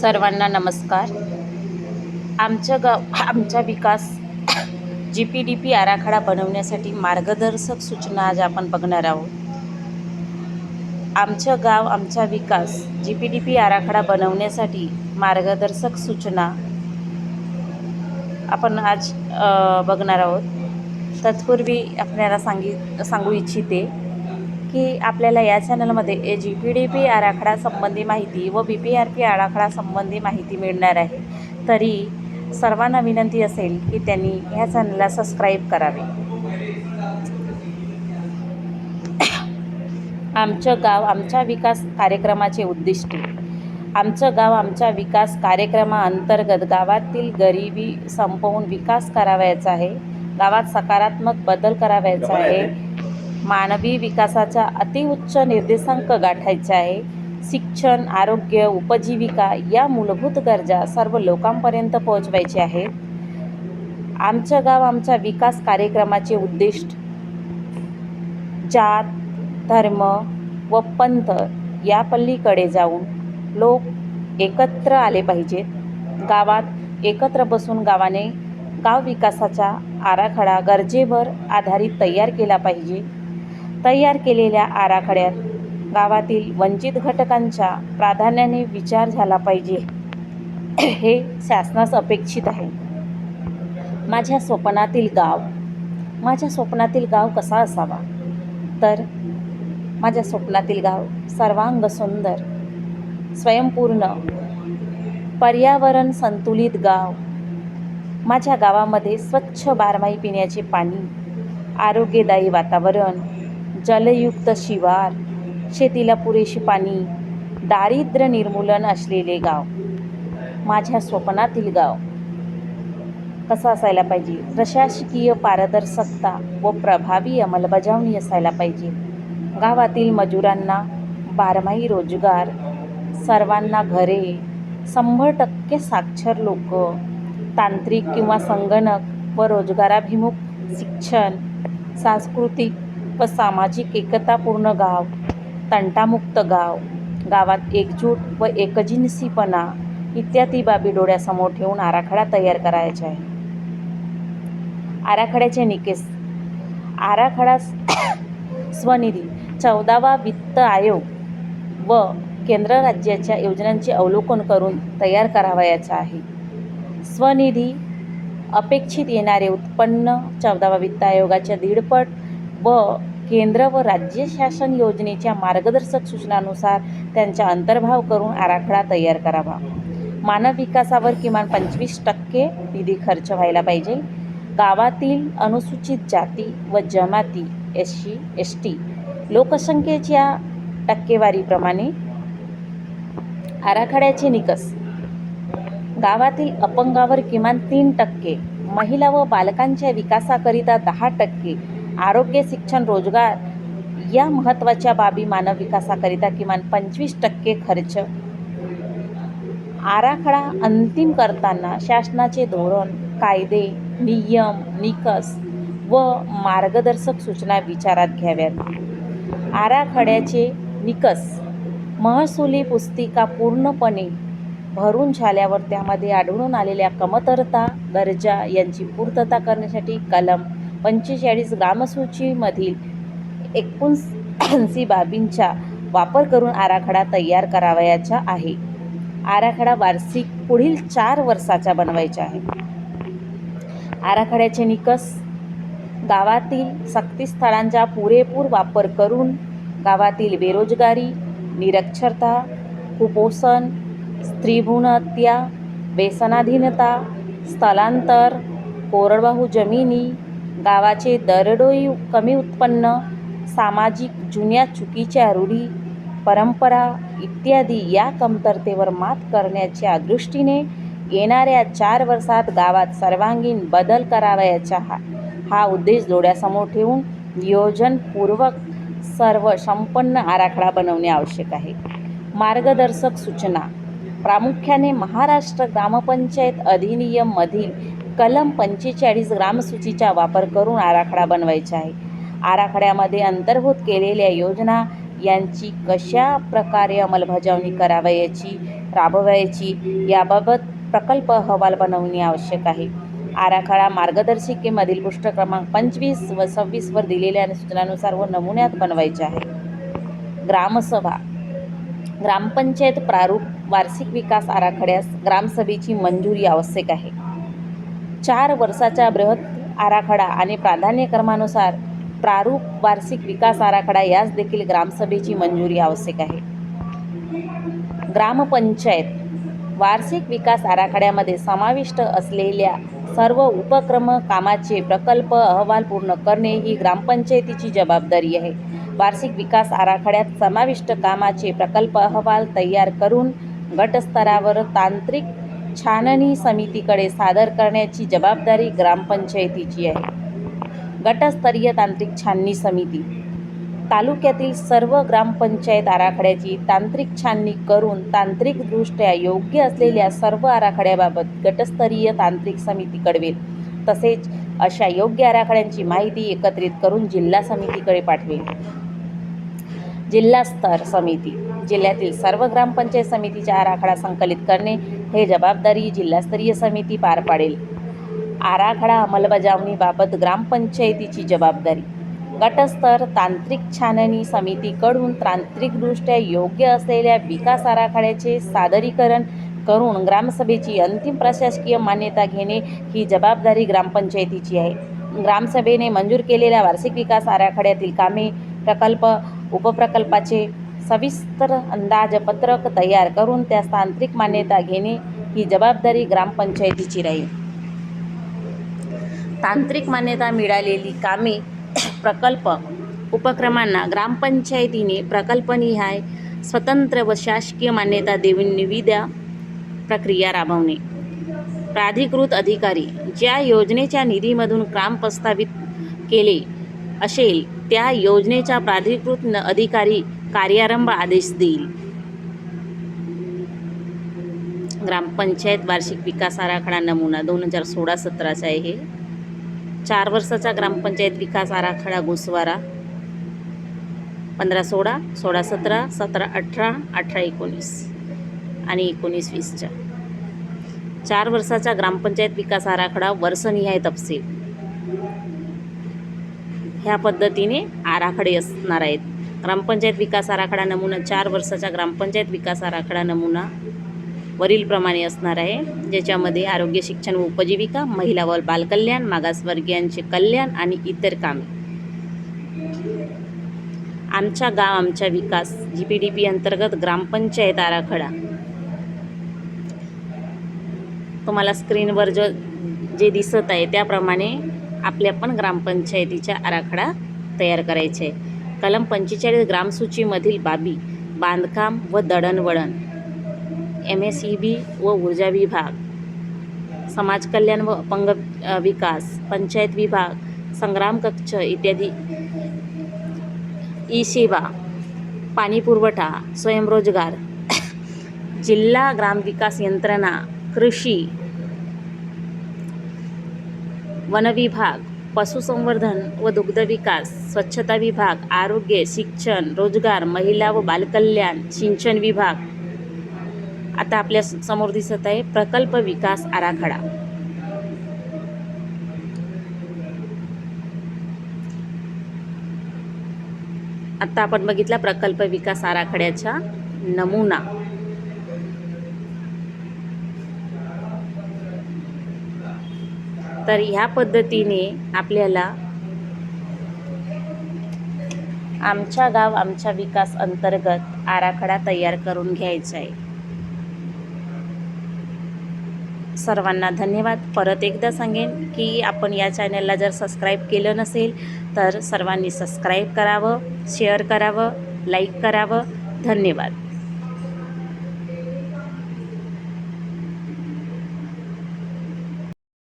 सर्वांना नमस्कार. आमचं गाव आमचा विकास जी पी डी पी आराखडा बनवण्यासाठी मार्गदर्शक सूचना आज आपण बघणार आहोत. आमचं गाव आमचा विकास जी पी डी पी आराखडा बनवण्यासाठी मार्गदर्शक सूचना आपण आज बघणार आहोत. तत्पूर्वी आपल्याला सांगित सांगू इच्छिते की आपल्याला या चॅनलमध्ये जी पी डी पी आराखडा संबंधी माहिती व बी पी आर पी आराखडा संबंधी माहिती मिळणार आहे. तरी सर्वांना विनंती असेल की त्यांनी ह्या चॅनलला सबस्क्राईब करावे. आमचं गाव आमच्या विकास कार्यक्रमाचे उद्दिष्ट. आमचं गाव आमच्या विकास कार्यक्रमाअंतर्गत गावातील गरिबी संपवून विकास करावयाचा आहे. गावात सकारात्मक बदल करावयाचा आहे. मानवी विकासाचा अतिउच्च निर्देशांक गाठायचा आहे. शिक्षण आरोग्य उपजीविका या मूलभूत गरजा सर्व लोकांपर्यंत पोहोचवायचे आहेत आमचं गाव आमच्या विकास कार्यक्रमाचे उद्दिष्ट जात धर्म व पंथ या पल्लीकडे जाऊन लोक एकत्र आले पाहिजेत. गावात एकत्र बसून गावाने गाव विकासाचा आराखडा गरजेवर आधारित तयार केला पाहिजे. तयार केलेल्या आराखड्यात गावातील वंचित घटकांच्या प्राधान्याने विचार झाला पाहिजे. हे शासनास अपेक्षित आहे. माझ्या स्वप्नातील गाव माझ्या स्वप्नातील गाव कसा असावा? तर माझ्या स्वप्नातील गाव सर्वांग सुंदर स्वयंपूर्ण पर्यावरण संतुलित गाव. माझ्या गावामध्ये स्वच्छ बारमाही पिण्याचे पाणी आरोग्यदायी वातावरण जलयुक्त शिवार शेतीला पुरेशी पाणी दारिद्र्य निर्मूलन असलेले गाव माझ्या स्वप्नातील गाव. कसं असायला पाहिजे? प्रशासकीय पारदर्शकता व प्रभावी अंमलबजावणी असायला पाहिजे. गावातील मजुरांना बारमाही रोजगार सर्वांना घरे शंभर टक्के साक्षर लोक तांत्रिक किंवा संगणक व रोजगाराभिमुख शिक्षण सांस्कृतिक व सामाजिक एकतापूर्ण गाव तंटामुक्त गाव गावात एकजूट व एकजिनसीपणा इत्यादी बाबी डोळ्यासमोर ठेवून आराखडा तयार करायचा आहे. आराखड्याचे निकेस. आराखडा स्वनिधी चौदावा वित्त आयोग व केंद्र राज्याच्या योजनांचे अवलोकन करून तयार करावयाचा आहे. स्वनिधी अपेक्षित येणारे उत्पन्न चौदावा वित्त आयोगाच्या दीडपट व केंद्र व राज्य शासन योजनेच्या मार्गदर्शक सूचनानुसार त्यांचा अंतर्भाव करून आराखडा तयार करावा. मानव विकासावर किमान पंचवीस टक्के निधी खर्च व्हायला पाहिजे. गावातील अनुसूचित जाती व जमाती एस सी एस टी लोकसंख्येच्या टक्केवारीप्रमाणे आराखड्याचे निकष. गावातील अपंगावर किमान तीन टक्के महिला व बालकांच्या विकासाकरिता दहा टक्के आरोग्य शिक्षण रोजगार या महत्त्वाच्या बाबी मानव विकासाकरिता किमान पंचवीस टक्के खर्च. आराखडा अंतिम करताना शासनाचे धोरण कायदे नियम निकष व मार्गदर्शक सूचना विचारात घ्याव्यात. आराखड्याचे निकष महसुली पुस्तिका पूर्णपणे भरून झाल्यावर त्यामध्ये आढळून आलेल्या कमतरता गरजा यांची पूर्तता करण्यासाठी कलम पंचेचाळीस ग्रामसूचीमधील एकोणऐंशी बाबींचा वापर करून आराखडा तयार करावयाचा आहे. आराखडा वार्षिक पुढील चार वर्षाचा बनवायचा आहे. आराखड्याचे निकष गावातील सक्तीस्थळांचा पुरेपूर वापर करून गावातील बेरोजगारी निरक्षरता कुपोषण स्त्रीभ्रूण हत्या व्यसनाधीनता स्थलांतर कोरडवाहू जमिनी गावाचे दरडोई कमी उत्पन्न सामाजिक जुन्या चुकीच्या रूढी परंपरा इत्यादी या कमतरतेवर मात करण्याच्या दृष्टीने येणाऱ्या चार वर्षात गावात सर्वांगीण बदल करावयाचा हा हा उद्देश डोळ्यासमोर ठेवून नियोजनपूर्वक सर्व संपन्न आराखडा बनवणे आवश्यक आहे. मार्गदर्शक सूचना. प्रामुख्याने महाराष्ट्र ग्रामपंचायत अधिनियममधील कलम पंचेचाळीस ग्रामसूचीचा वापर करून आराखडा बनवायचा आहे. आराखड्यामध्ये अंतर्भूत केलेल्या योजना यांची कशा प्रकारे अंमलबजावणी करावयाची राबवायची याबाबत प्रकल्प अहवाल बनवणे आवश्यक आहे. आराखडा मार्गदर्शिकेमधील पृष्ठ क्रमांक पंचवीस व सव्वीसवर दिलेल्या सूचनानुसार व नमुन्यात बनवायचे आहे. ग्रामसभा. ग्रामपंचायत प्रारूप वार्षिक विकास आराखड्यास ग्रामसभेची मंजुरी आवश्यक आहे. चार वर्षाच्या बृहत आराखडा आणि प्राधान्यक्रमानुसार प्रारूप वार्षिक विकास आराखडा यास देखील ग्रामसभेची मंजुरी आवश्यक आहे. ग्रामपंचायत वार्षिक विकास आराखड्यामध्ये समाविष्ट असलेल्या सर्व उपक्रम कामाचे प्रकल्प अहवाल पूर्ण करणे ही ग्रामपंचायतीची जबाबदारी आहे. वार्षिक विकास आराखड्यात समाविष्ट कामाचे प्रकल्प अहवाल तयार करून गटस्तरावर तांत्रिक छाननी समितीकडे सादर करण्याची जबाबदारी ग्रामपंचायतीची आहे. गटस्तरीय तांत्रिक छाननी समिती. तालुक्यातील सर्व ग्रामपंचायत आराखड्याची तांत्रिक छाननी करून तांत्रिकदृष्ट्या योग्य असलेल्या सर्व आराखड्याबाबत गटस्तरीय तांत्रिक समिती कळवेल तसेच अशा योग्य आराखड्यांची माहिती एकत्रित करून जिल्हा समितीकडे पाठवेल. जिल्हास्तर समिती. जिल्ह्यातील सर्व ग्रामपंचायत समितीचा आराखडा संकलित करणे हे जबाबदारी जिल्हास्तरीय समिती पार पाडेल. आराखडा अंमलबजावणीबाबत ग्रामपंचायतीची जबाबदारी. गटस्तर तांत्रिक छाननी समितीकडून तांत्रिकदृष्ट्या योग्य असलेल्या विकास आराखड्याचे सादरीकरण करून ग्रामसभेची अंतिम प्रशासकीय मान्यता घेणे ही जबाबदारी ग्रामपंचायतीची आहे. ग्रामसभेने मंजूर केलेल्या वार्षिक विकास आराखड्यातील कामे प्रकल्प उपप्रकल्पाचे सविस्तर अंदाजपत्रक तयार करून त्यास तांत्रिक मान्यता घेणे ही जबाबदारी ग्रामपंचायतीची राहील. तांत्रिक मान्यता मिळालेली कामे प्रकल्प उपक्रमांना ग्रामपंचायतीने प्रकल्पनिहाय स्वतंत्र व शासकीय मान्यता देऊन निविदा प्रक्रिया राबवणे. प्राधिकृत अधिकारी ज्या योजनेच्या निधीमधून काम प्रस्तावित केले असेल त्या योजनेच्या प्राधिकृत अधिकारी कार्यारंभ आदेश देईल. ग्रामपंचायत वार्षिक विकास आराखडा नमुना दोन हजार सोळा सतराचा आहे. हे चार वर्षाचा ग्रामपंचायत विकास आराखडा घुसवारा पंधरा सोळा सोळा सतरा सतरा अठरा अठरा एकोणीस आणि एकोणीस वीसच्या. चार वर्षाचा ग्रामपंचायत विकास आराखडा वर्षनिहाय तपशील. ह्या पद्धतीने आराखडे असणार आहेत. ग्रामपंचायत विकास आराखडा नमुना चार वर्षाचा ग्रामपंचायत विकास आराखडा नमुना वरीलप्रमाणे असणार आहे. ज्याच्यामध्ये आरोग्य शिक्षण व उपजीविका महिला व बालकल्याण मागासवर्गीयांचे कल्याण आणि इतर कामे. आमच्या गाव आमचा विकास जी पी डी पी अंतर्गत ग्रामपंचायत आराखडा. तुम्हाला स्क्रीनवर जो जे दिसत आहे त्याप्रमाणे आपल्या पण ग्रामपंचायतीचा आराखडा तयार करायचे. आहे कलम पंचेचाळीस ग्रामसूचीमधील बाबी बांधकाम व दळणवळण एम एस ई बी व ऊर्जा विभाग समाज कल्याण व अपंग विकास पंचायत विभाग संग्राम कक्ष इत्यादी. ई सेवा पाणी पुरवठा स्वयंरोजगार जिल्हा ग्रामविकास यंत्रणा कृषी वनविभाग पशुसंवर्धन व दुग्धविकास स्वच्छता विभाग आरोग्य शिक्षण रोजगार महिला व बालकल्याण सिंचन विभाग. आता आपल्यासमोर दिसत आहे प्रकल्प विकास आराखडा. आता आपण बघितला प्रकल्प विकास आराखड्याचा नमुना. तर ह्या पद्धतीने आपल्याला आमच्या गाव आमच्या विकास अंतर्गत आराखडा तयार करून घ्यायचा आहे. सर्वांना धन्यवाद. परत एकदा सांगेन की आपण या चॅनलला जर सबस्क्राईब केलं नसेल तर सर्वांनी सबस्क्राईब करावं शेअर करावं लाईक करावं. धन्यवाद.